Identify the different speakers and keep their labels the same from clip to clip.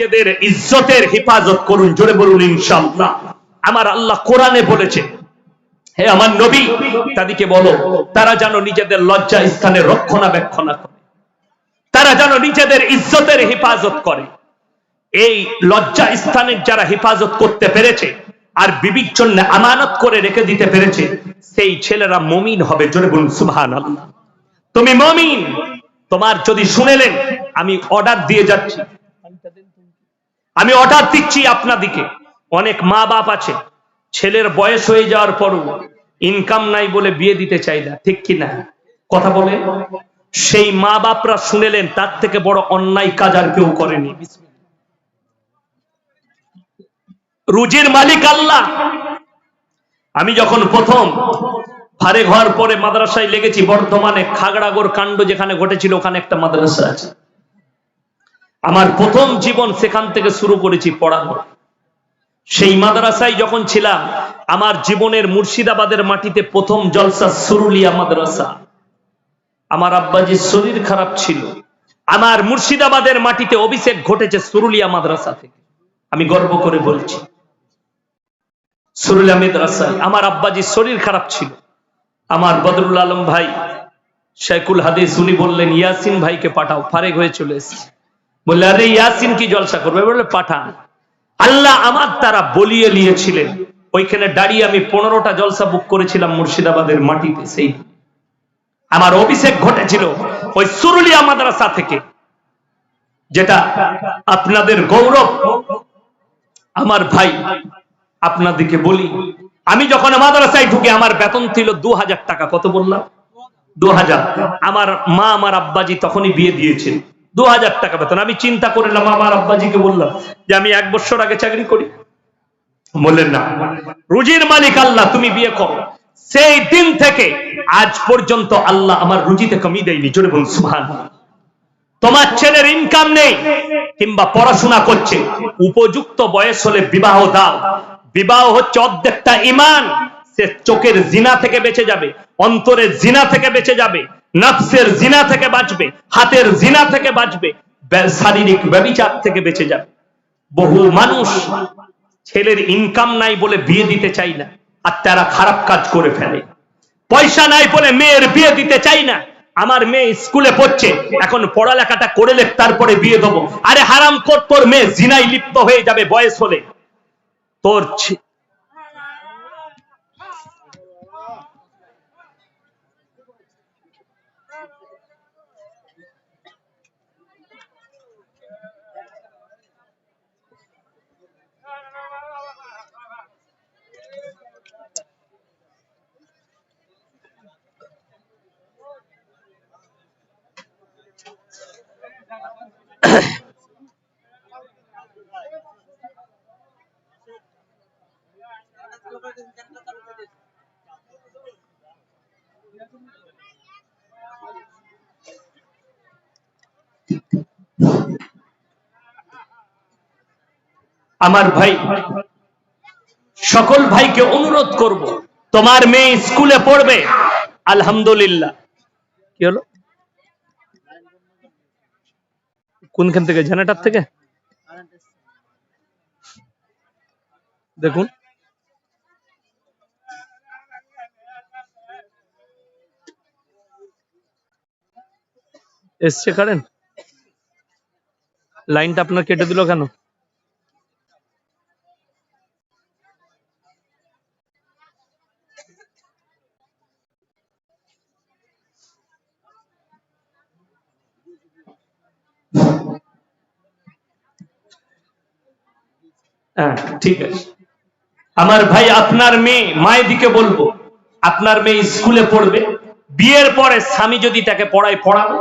Speaker 1: নিজেদের ইজ্জতের হেফাজত করুন, জোরে বলুন ইনশাআল্লাহ। আমার আল্লাহ কোরআনে বলেছে, হে আমার নবী, তাদেরকে বলো, তারা যেন নিজেদের লজ্জা স্থানে রক্ষণাবেক্ষণা করে, তারা যেন নিজেদের ইজ্জতের হেফাজত করে। এই লজ্জা স্থানের যারা হেফাজত করতে পেরেছে, আর বিবির জন্য আমানত করে রেখে দিতে পেরেছে, সেই ছেলেরা মমিন হবে, জোরে বলুন সুবহান তুমি মমিন, তোমার যদি শুনেলেন আমি অর্ডার দিয়ে যাচ্ছি। আমি অর্ডার দিচ্ছি আপনাদিকে অনেক মা বাপ আছে, ছেলের বয়স হয়ে যাওয়ার পরও ইনকাম নাই বলে বিয়ে দিতে চাই না, ঠিক কি না কথা বলে? সেই মা বাপরা শুনেলেন, তার থেকে বড় অন্যায় কাজ আর কেউ করেনি। রুজির মালিক আল্লাহ। আমি যখন প্রথম ফারে ঘর পরে মাদ্রাসায় লেগেছি, বর্ধমানে খাগড়াগড় কাণ্ড যেখানে ঘটেছিল, ওখানে একটা মাদ্রাসা আছে। আমার প্রথম জীবন সেখান থেকে শুরু করেছি পড়ানো। সেই মাদ্রাসায় যখন ছিলাম, আমার জীবনের মুর্শিদাবাদের মাটিতে প্রথম জলসা সুরুলিয়া মাদ্রাসা। আমার আব্বাজির শরীর খারাপ ছিল। আমার মুর্শিদাবাদের মাটিতে অভিষেক ঘটেছে সুরুলিয়া মাদ্রাসা থেকে। আমি গর্ব করে বলছি, সুরুলিয়া মাদ্রাসায় আমার আব্বাজির শরীর খারাপ ছিল। আমার বদরুল আলম ভাই, শেখুল হাদিস, উনি বললেন, ইয়াসিন ভাইকে পাঠাও, ফারেক হয়ে চলে এসেছে। বললে, আরে ইয়াসিন কি জলসা করবে? বললে, পাঠান। আল্লাহ আমার তারা বলিয়ে নিয়েছিলেন। ওইখানে দাঁড়িয়ে আমি পনেরোটা জলসা বুক করেছিলাম মুর্শিদাবাদের মাটিতে, সেই আমার অভিষেক ঘটেছিল ওই সুরুলিয়া মাদ্রাসা থেকে, যেটা আপনাদের গৌরব। আমার ভাই, আপনাদেরকে বলি, আমি যখন মাদ্রাসায় ঢুকে আমার বেতন ছিল দু হাজার টাকা, কত বললাম? দু হাজার আমার মা, আমার আব্বাজি তখনই বিয়ে দিয়েছেন। দু হাজার টাকা বেতন। আমি চিন্তা করলাম আমার আব্বাজিকে বললাম যে আমি এক বছর আগে চাকরি করি। বললেন, না। রুজির মালিক আল্লাহ, তুমি বিয়ে করো। সেই দিন থেকে আজ পর্যন্ত আল্লাহ আমার রুজিতে কমিয়ে দেয়নি। জোরে বলুন সুবহান তোমার ছেলের ইনকাম নেই, কিংবা পড়াশোনা করছে। উপযুক্ত বয়স হলে বিবাহ দাও। বিবাহ হচ্ছে অর্ধেকটা ইমান। সে চোখের জিনা থেকে বেঁচে যাবে, অন্তরের জিনা থেকে বেঁচে যাবে। নফসের জিনা থেকে বাঁচবে, হাতের জিনা থেকে বাঁচবে শারীরিক ব্যবিচার থেকে বেঁচে যাবে। বহু মানুষ ছেলের ইনকাম নাই বলে বিয়ে দিতে চাই না, আর তারা খারাপ কাজ করে ফেলে। পয়সা নাই বলে মেয়ের বিয়ে দিতে চাই না। আমার মেয়ে স্কুলে পড়ছে, এখন পড়ালেখাটা করে লেখ, তারপরে বিয়ে দেবো। আরে হারাম কর তোর মেয়ে জিনাই লিপ্ত হয়ে যাবে বয়স হলে। তোর Gracias. আমার ভাই, সকল ভাইকে অনুরোধ করব, তোমার মেয়ে স্কুলে পড়বে। আলহামদুলিল্লাহ। কি হলো? কোনখান থেকে? জেনারেটার থেকে? দেখুন। এসছে কারেন্ট? লাইনটা আপনার কেটে দিল কেন হ্যাঁ ঠিক আছে। আমার ভাই, আপনার মেয়ে, মায়ের দিকে বলব। আপনার মেয়ে স্কুলে পড়বে। বিয়ের পরে স্বামী যদি তাকে পড়ায়, পড়াবে।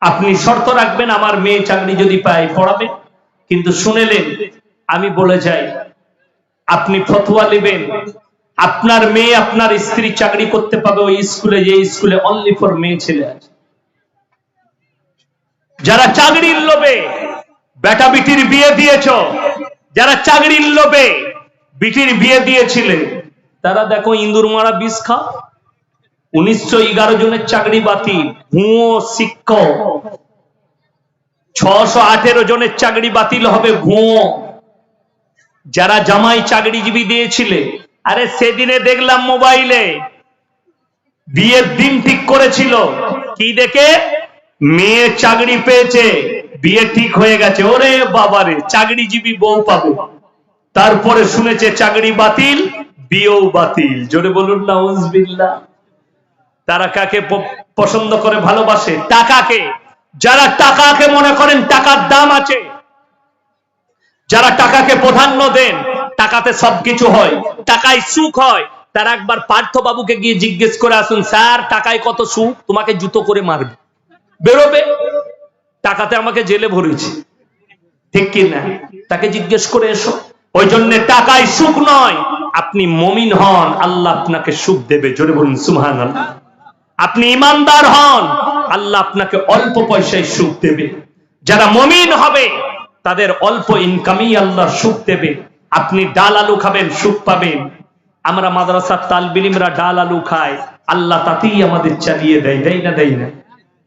Speaker 1: আপনি শর্ত রাখবেন, আমার মেয়ে চাকরি যদি পায়, পড়াবে। কিন্তু শুনেলেন, আমি বলে যাই, আপনি ফতোয়া নেবেন। আপনার মেয়ে, আপনার স্ত্রী চাকরি করতে পাবে ওই স্কুলে, যে স্কুলে অনলি ফর মেয়ে ছেলে আছে। যারা চাকরির লোভে বেটা বিটির বিয়ে দিয়েছ যারা চাকরির লোভে বিটির বিয়ে দিয়েছিলে, তারা দেখো ইন্দুর মারা বিষ খাও। উনিশশো এগারো জনের চাকরি বাতিল, ভুয়ো শিক্ষক। ছশো আঠেরো জনের চাকরি বাতিল হবে ভুয়ো। যারা জামাই চাকরিজীবী দিয়েছিলে, আরে সেদিনে দেখলাম মোবাইলে, বিয়ের দিন ঠিক করেছিল। কি দেখে? মেয়ে চাকরি পেয়েছে। বিয়ে ঠিক হয়ে গেছে। ওরে বাবারে, চাকরিজীবী বউ পাবে। তারপরে শুনেছে চাকরি বাতিল, বিয়েও বাতিল। জোরে বলুন না উজবিল্লা তারা কাকে পছন্দ করে, ভালোবাসে? টাকাকে যারা টাকাকে মনে করেন টাকার দাম আছে, যারা টাকাকে প্রাধান্য দেন, টাকাতে সবকিছু হয়, টাকায় সুখ হয়, তারা একবার পার্থ বাবুকে গিয়ে জিজ্ঞেস করে আসুন, স্যার, টাকায় কত সুখ? তোমাকে জুতো করে মারবে। বেরোবে। টাকাতে আমাকে জেলে ভরেছে। ঠিক কি না তাকে জিজ্ঞেস করে এসো। ওই জন্য টাকায় সুখ নয়। আপনি মমিন হন, আল্লাহ আপনাকে সুখ দেবে। জোরে বলুন সুহান আপনি ইমানদার হন, আল্লাহ আপনাকে অল্প পয়সায় সুখ দেবে। যারা মমিন হবে, তাদের অল্প ইনকামই আল্লাহ সুখ দেবে। আপনি ডাল আলু খাবেন, সুখ পাবেন। আমরা মাদ্রাসার তালবিলিমরা ডাল আলু খায়। আল্লাহ তাতেই আমাদের চালিয়ে দেয় দেয় না দেয় না।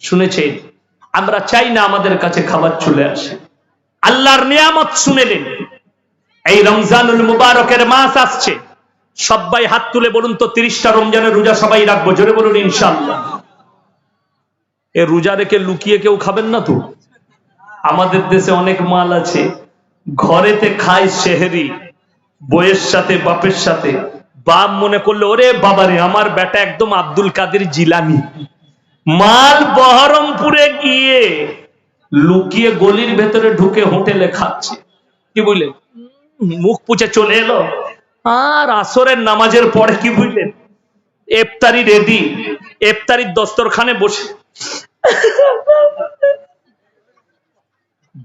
Speaker 1: শুনেছেন? আমরা চাই না আমাদের কাছে খাবার চলে আসে। আল্লাহর নিয়ামত শুনেলেন এই রমজানুল মুবারকের মাস আসছে। সবাই হাত তুলে বলুন তো, তিরিশটা রমজানের রোজা সবাই রাখব। জোরে বলুন ইনশাল্লাহ এ রোজা রেখে লুকিয়ে কেউ খাবেন না তো? আমাদের দেশে অনেক মাল আছে। ঘরেতে খায় সেহেরি, বইয়ের সাথে, বাপের সাথে। বাপ মনে করল, ওরে বাবারে, আমার বেটা একদম আব্দুল কাদের জিলানি। মাল বহরমপুরে গিয়ে লুকিয়ে গলির ভেতরে ঢুকে হোটেলে খাচ্ছে। কি বুঝলেন? মুখ পুচে চলে এলো। আর আসরের নামাজের পরে কি বুঝলেন? এফতারি রেডি। এফতারির দস্তরখানে বসে।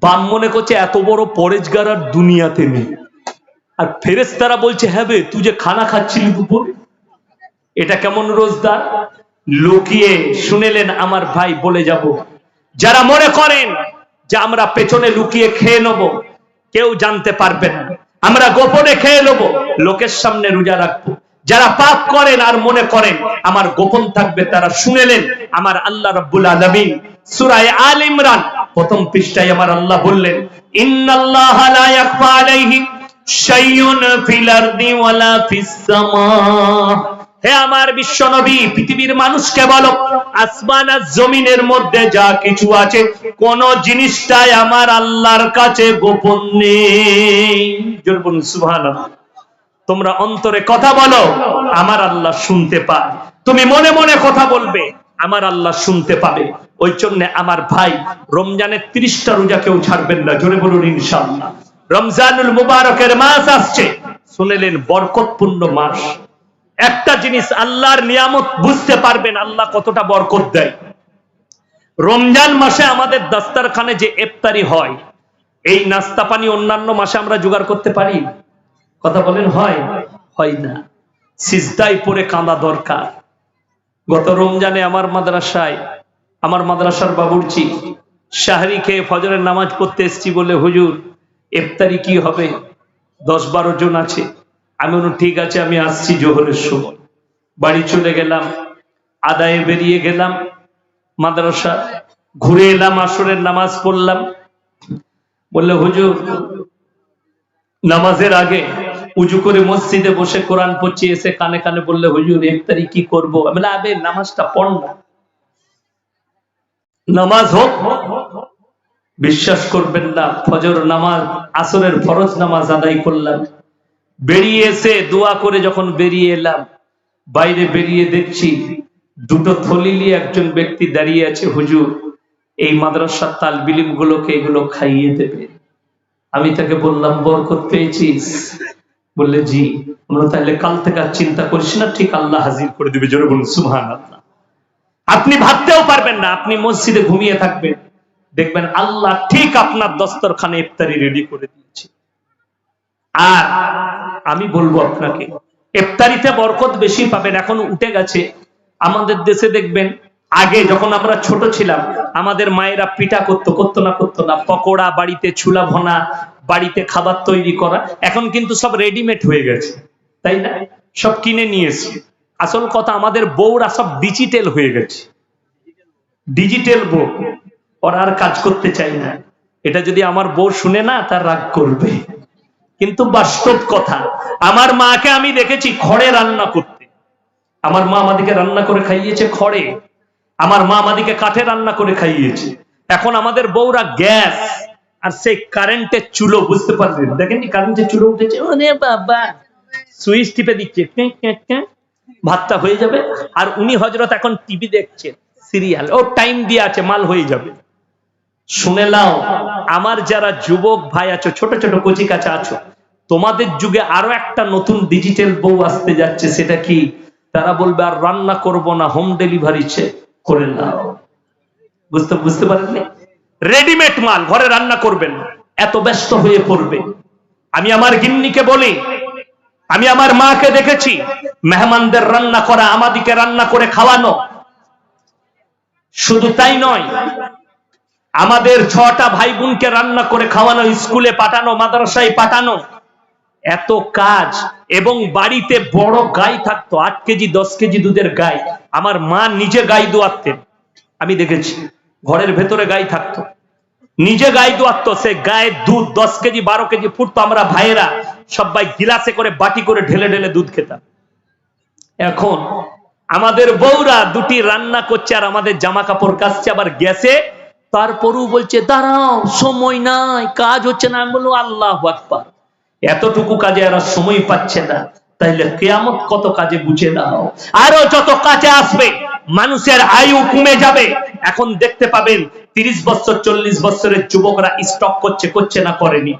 Speaker 1: বাম মনে করছে, এত বড় পরেজগার আর দুনিয়াতে নেই। আর ফেরেস্তারা বলছে হ্যাঁ তুই যে খানা খাচ্ছিলি দুপুরে, এটা কেমন রোজদার? লুকিয়ে শুনেলেন, আমার ভাই বলে যাব। যারা মনে করেন যে আমরা পেছনে লুকিয়ে খেয়ে নেব, কেউ জানতে পারবে না। আমরা গোপনে খেয়ে নেব, লোকের সামনে রোজা রাখব। যারা পাপ করেন আর মনে করেন, আমার গোপন থাকবে, তারা শুনেলেন, আমার আল্লাহ রব্বুল আলামিন সূরায়ে আল ইমরান, প্রথম পৃষ্ঠায় আমার আল্লাহ বললেন, ইন্নাল্লাহা লা ইয়াখফা আলাইহি শাইউন ফিল আরদি ওয়ালা ফিস সামা। হে আমার বিশ্ব নবী, পৃথিবীর মানুষকে বলো, আসমান আর জমিনের মধ্যে যা কিছু আছে, কোন জিনিসটাই আমার আল্লাহর কাছে গোপন নেই। তোমরা অন্তরে কথা বলো, আমার আল্লাহ শুনতে পায়। তুমি মনে মনে কথা বলবে, আমার আল্লাহ শুনতে পাবে। ওই জন্য আমার ভাই, রমজানের তিরিশটা রোজা কেউ ছাড়বেন না, জোরে বলুন, ইনশাআল্লাহ। রমজানুল মুবারকের মাস আসছে, শুনেলেন বরকতপূর্ণ মাস। একটা জিনিস আল্লাহর নিয়ামত বুঝতে পারবেন, আল্লাহ কতটা বরকত দেয়। রমজান মাসে আমাদের দাস্তারখানে যে ইফতারি হয়, এই নাস্তা পানি অন্যান্য মাসে আমরা জোগাড় করতে পারি? কথা বলেন, হয়? হয় না। সিজদাই পরে কাঁদা দরকার। গত রমজানে আমার মাদ্রাসায়, আমার মাদ্রাসার বাবুর্চি, শাহরি খেয়ে ফজরের নামাজ পড়তে এসছি বলে হুজুর, ইফতারি কি হবে? দশ বারো জন আছে। আমি বললাম, ঠিক আছে, আমি আসছি জোহরের সময়। বাড়ি চলে গেলাম, আদায়ে বেরিয়ে গেলাম, মাদ্রাসা ঘুরে এলাম, আসরের নামাজ পড়লাম। বললে, হুজুর, নামাজের আগে উজু করে মসজিদে বসে কোরআন পড়ছি। এসে কানে কানে বললে, হুজুর ইফতারি কি করব? আমি আবে, নামাজটা পড় না। নামাজ হোক, বিশ্বাস করবেন না, ফজর নামাজ, আসরের ফরজ নামাজ আদায় করলাম। বেরিয়ে এসে দোয়া করে যখন বেরিয়ে এলাম, বাইরে বেরিয়ে দেখছি দুটো থলি নিয়ে একজন ব্যক্তি দাঁড়িয়ে আছে, হুজুর, এই মাদ্রাসার তাল বিলিম গুলোকে এগুলো খাইয়ে দেবে। আমি তাকে বললাম, বরকত পেয়েছিস? বললে, জি। আমরা তাহলে কাল থেকে আর চিন্তা করিস না, ঠিক আল্লাহ হাজির করে দিবে, জোরে বলুন আল্লাহ আপনি ভাবতেও পারবেন না, আপনি মসজিদে ঘুমিয়ে থাকবেন। দেখবেন আল্লাহ ঠিক আপনার দস্তরখানে ইফতারি রেডি করে দিয়েছে। আর আমি বলব আপনাকে, ইফতারিতে বরকত বেশি পাবেন, এখন উঠে গেছে। আমাদের দেশে দেখবেন, আগে যখন আমরা ছোট ছিলাম, আমাদের মায়েরা পিঠা করতো করতো না করতো না। পকোড়া, বাড়িতে ছুলা ভনা, বাড়িতে খাবার তৈরি করা, এখন কিন্তু সব রেডিমেড হয়ে গেছে। তাই না? সব কিনে নিয়েছি আসল কথা, আমাদের বউরা সব ডিজিটাল হয়ে গেছে। ডিজিটাল বউ, ওরা আর কাজ করতে চাই না। এটা যদি আমার বউ শুনে না, তার রাগ করবে। কিন্তু বাস্তব কথা, আমার মাকে আমি দেখেছি খড়ে রান্না করতে। আমার মা আমাদেরকে রান্না করে খাইয়েছে খড়ে। আমার মা আমাদেরকে কাঠে রান্না করে খাইয়েছে। এখন আমাদের বউরা গ্যাস আর সেই কারেন্টের চুলো, বুঝতে পারলেন? দেখেন কারেন্টের চুলো উঠেছে? ওরে বাবা! সুইচ টিপে দিচ্ছে। ভাতটা হয়ে যাবে। আর উনি হজরত এখন টিভি দেখছেন সিরিয়াল। ও টাইম দিয়ে আছে, মাল হয়ে যাবে। শুনে নাও, আমার যারা যুবক ভাই আছো, ছোট ছোট কচি কাছা আছো, তোমাদের যুগে আরও একটা নতুন ডিজিটাল বউ আসতে যাচ্ছে, সেটা কি? তারা বলবে, আর রান্না করব না হোম ডেলিভারি করে নাও। বুঝতে বুঝতে পারেননি? রেডিমেড মাল, ঘরে রান্না করবেন এত ব্যস্ত হয়ে পড়বে। আমি আমার গিন্নিকে বলি, আমি আমার মাকে দেখেছি, মেহমানদের রান্না করা, আমাদিকে রান্না করে খাওয়ানো। শুধু তাই নয় আমাদের ছটা ভাই বোনকে রান্না করে খাওয়ানো, স্কুলে পাঠানো, মাদ্রাসায় পাঠানো। এত কাজ এবং বাড়িতে বড় গাই থাকতো, আট কেজি, দশ কেজি দুধের গাই। আমার মা নিজে গাই দোয়াতেন। আমি দেখেছি, ঘরের ভেতরে গাই থাকতো। নিজে গাই দোয়াতো, সে গায়ের দুধ দশ কেজি, বারো কেজি ফুটতো। আমরা ভাইয়েরা সবাই গিলাসে করে বাটি করে ঢেলে ঢেলে দুধ খেতাম। এখন আমাদের বউরা দুটি রান্না করছে আর আমাদের জামা কাপড় কাচছে, আবার গ্যাসে তারপরও বলছে, দাঁড়াও, সময় নাই, কাজ হচ্ছে না। আমি বলব আল্লাহ আকবার, এতটুকু কাজে এরা সময় পাচ্ছে না। তাইলে কেয়ামত কত কাজে বুঝে নাও। আরও যত কাজে আসবে, মানুষের আয়ু কমে যাবে। এখন দেখতে পাবেন, তিরিশ বছর, চল্লিশ বছরের যুবকরা স্টক করছে করছে না, করেনি।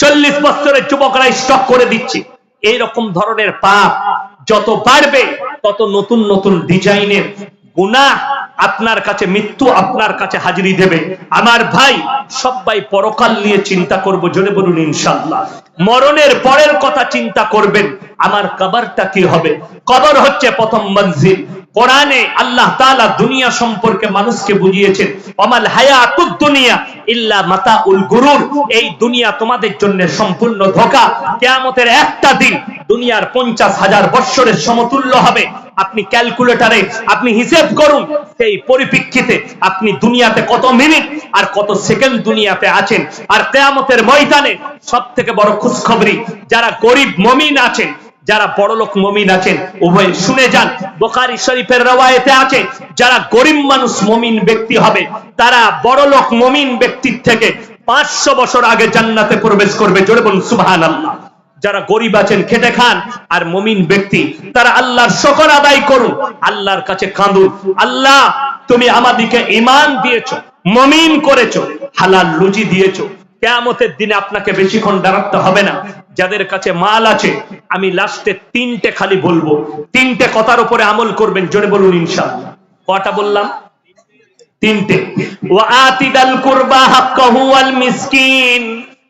Speaker 1: চল্লিশ বছরের যুবকরা স্টক করে দিচ্ছে। এইরকম ধরনের পাপ যত বাড়বে, তত নতুন নতুন ডিজাইনের গুণা আপনার কাছে, মৃত্যু আপনার কাছে হাজিরি দেবে। আমার ভাই সবাই পরকাল নিয়ে চিন্তা করব, জোরে বলুন ইনশাল্লাহ মরণের পরের কথা চিন্তা করবেন, আমার কবরটা কি হবে? কবর হচ্ছে প্রথম মঞ্জিল। কোরআনে আল্লাহ তাআলা দুনিয়া সম্পর্কে মানুষকে বুঝিয়েছেন অমাল হায়াতুদ দুনিয়া ইল্লা মাতাউল গুরুর। এই দুনিয়া তোমাদের জন্য সম্পূর্ণ ধোঁকা। কিয়ামতের একটা দিন দুনিয়ার পঞ্চাশ হাজার বৎসরের সমতুল্য হবে। আপনি ক্যালকুলেটরে আপনি হিসেব করুন, সেই পরিপ্রেক্ষিতে আপনি দুনিয়াতে কত মিনিট আর কত সেকেন্ড দুনিয়াতে আছেন। আর কেয়ামতের ময়দানে সব থেকে বড় খুশখবরি, যারা গরিব মমিন আছেন যারা বড়লোক মমিন আছেন, উভয় শুনে যান। বোখারি শরীফের রওয়ায়েতে আছে, যারা গরিব মানুষ মমিন ব্যক্তি হবে, তারা বড়লোক মমিন ব্যক্তির থেকে পাঁচশো বছর আগে জান্নাতে প্রবেশ করবে। জোরে বলুন সুবহান আল্লাহ যারা গরিব আছেন, খেটে খান, আর মমিন ব্যক্তি, তারা আল্লাহর শকর আদায় করুন, আল্লাহর কাছে কাঁদুন। আল্লাহ, তুমি আমাদিকে ইমান দিয়েছ, মমিন করেছ, হালাল লুচি দিয়েছ কেয়ামতের দিনে আপনাকে বেশিক্ষণ দাঁড়াতে হবে না। যাদের কাছে মাল আছে, আমি লাস্টে তিনটে খালি বলব। তিনটে কথার উপরে আমল করবেন, জোরে বলুন ইনশাআল্লাহ। কটা বললাম? তিনটে। ওয়া আতিদাল কুরবা হাক্কাহু ওয়াল মিসকিন।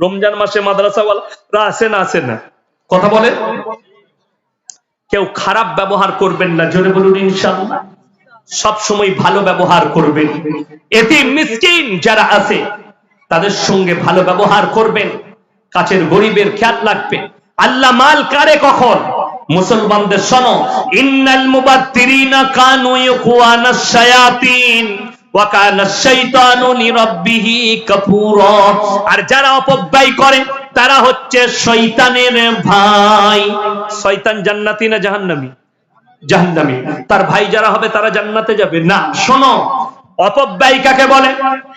Speaker 1: রমজান মাসে মাদ্রাসাওয়ালা আসে না আসে না? কথা বলে? কেউ খারাপ ব্যবহার করবেন না, জোরে বলুন ইনশাআল্লাহ। সব সময় ভালো ব্যবহার করবেন। এতে মিসকিন যারা আছে, তাদের সঙ্গে ভালো ব্যবহার করবেন। কাছের গরিবের খেয়াল রাখবে। আল্লাহ মাল কারে কখন? মুসলমানদের শোনো। ইন্নাল মুবাত্তিরিনা কানু ইখওয়ানাশ শায়াতিন। আর যারা অপব্যয় করে, তারা হচ্ছে শয়তানের ভাই। শয়তান জান্নাতি না জাহান্নামী? জাহান্নামী। তার ভাই যারা হবে, তারা জান্নাতে যাবে। না, শোনো, অপব্যয় কাকে বলে?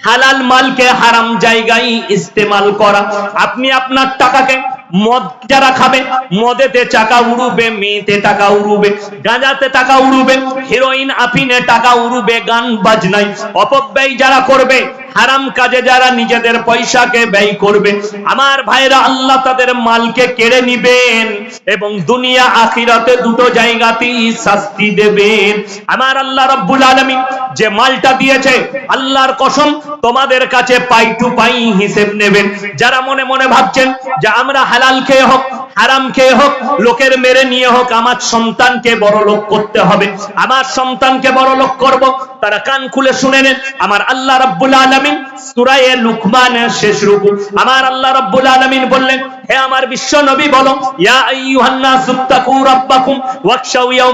Speaker 1: হালাল মালকে হারাম জায়গায় ইস্তেমাল করা। আপনি আপনার টাকাকে মদ যারা খাবে মদেতে টাকা উড়ুবে, মেয়েতে টাকা উড়ুবে, গাঁজাতে টাকা উড়ুবে হিরোইন আপিনে টাকা উড়ুবে, গান বাজনাই অপব্যয় যারা করবে হারাম কাজে যারা নিজেদের পয়সাকে ব্যয় করবে, আমার ভাইরা আল্লাহ তাদের মালকে কেড়ে নিবেন এবং দুনিয়া আখিরাতে দুটো জায়গাতেই শাস্তি দেবেন। আমার আল্লাহ রাব্বুল আলামিন যে মালটা দিয়েছে, আল্লাহর কসম তোমাদের কাছে পাই টু পাই হিসেব নেবেন। যারা মনে মনে ভাবছেন যে আমরা হালাল খেয়ে হোক হারাম হোক, লোকের মেরে নিয়ে হোক, আমার সন্তানকে বড় লোক করতে হবে। আমার সন্তানকে বড় লোক করব, তারা কান খুলে শুনে নেন, আমার আল্লাহ রাব্বুল আলামিন সূরা এ লুকমানের শেষ রূপু আমার আল্লাহ রাব্বুল আলামিন বললেন, হে আমার বিশ্ব নবী বলো, ইয়া আইয়ুহান নাসুত্তাকু রাব্বাকুম ওয়াখশাউ ইয়াউম